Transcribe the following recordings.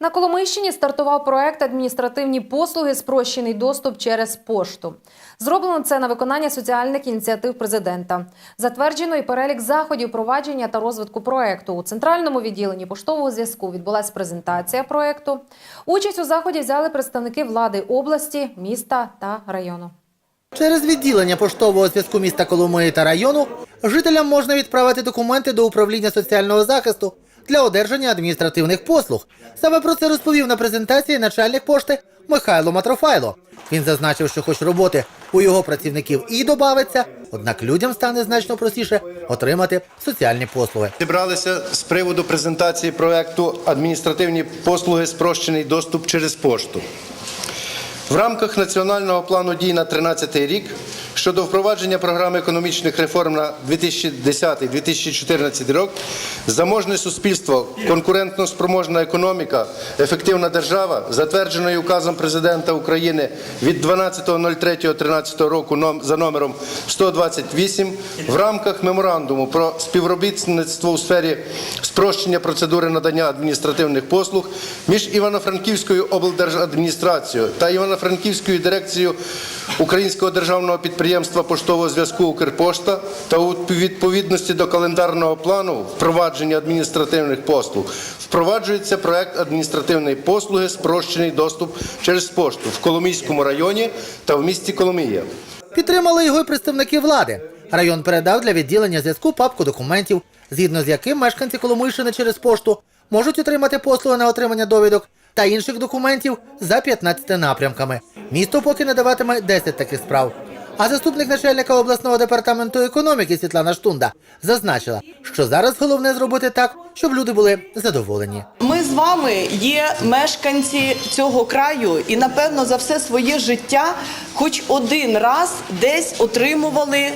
На Коломийщині стартував проект адміністративні послуги спрощений доступ через пошту. Зроблено це на виконання соціальних ініціатив президента. Затверджено і перелік заходів провадження та розвитку проекту. У центральному відділенні поштового зв'язку відбулася презентація проекту. Участь у заході взяли представники влади області, міста та району. Через відділення поштового зв'язку міста Коломиї та району жителям можна відправити документи до управління соціального захисту для одержання адміністративних послуг. Саме про це розповів на презентації начальник пошти Михайло Матрофайло. Він зазначив, що хоч роботи у його працівників і добавиться, однак людям стане значно простіше отримати соціальні послуги. Зібралися з приводу презентації проекту адміністративні послуги спрощений доступ через пошту. В рамках національного плану дій на 2013 рік щодо впровадження програми економічних реформ на 2010-2014 рік заможне суспільство, конкурентно спроможна економіка, ефективна держава, затвердженою указом президента України від 12.03.13 року за номером 128 в рамках меморандуму про співробітництво у сфері спрощення процедури надання адміністративних послуг між Івано-Франківською облдержадміністрацією та Івано-Франківською дирекцією Українського державного підприємства поштового зв'язку Укрпошта та у відповідності до календарного плану впровадження адміністративних послуг впроваджується проект адміністративної послуги спрощений доступ через пошту в Коломийському районі та в місті Коломия. Підтримали його й представники влади. Район передав для відділення зв'язку папку документів, згідно з яким мешканці Коломийщини через пошту можуть отримати послуги на отримання довідок та інших документів за 15 напрямками. Місто поки надаватиме 10 таких справ. А заступник начальника обласного департаменту економіки Світлана Штунда зазначила, що зараз головне зробити так, щоб люди були задоволені. Ми з вами є мешканці цього краю і, напевно, за все своє життя хоч один раз десь отримували е,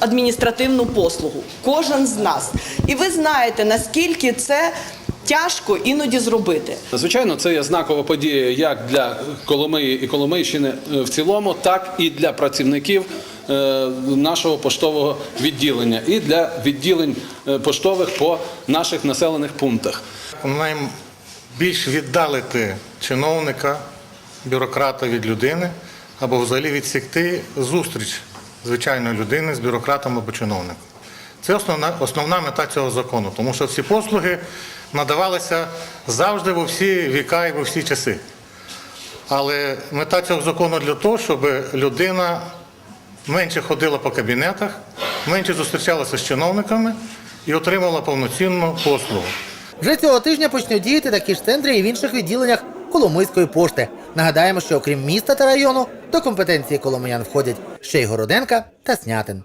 адміністративну послугу. Кожен з нас. І ви знаєте, наскільки це тяжко іноді зробити. Звичайно, це є знакова подія як для Коломиї і Коломийщини е, в цілому, так і для працівників е, нашого поштового відділення і для відділень е, поштових по наших населених пунктах. Маємо більш віддалити чиновника, бюрократа від людини або взагалі відсікти зустріч звичайної людини з бюрократом або чиновником. Це основна, основна мета цього закону, тому що всі послуги надавалися завжди во всі віка і во всі часи. Але мета цього закону для того, щоб людина менше ходила по кабінетах, менше зустрічалася з чиновниками і отримала повноцінну послугу. Вже цього тижня почнуть діяти такі ж центри і в інших відділеннях Коломийської пошти. Нагадаємо, що окрім міста та району, до компетенції коломиян входять ще й Городенка та Снятин.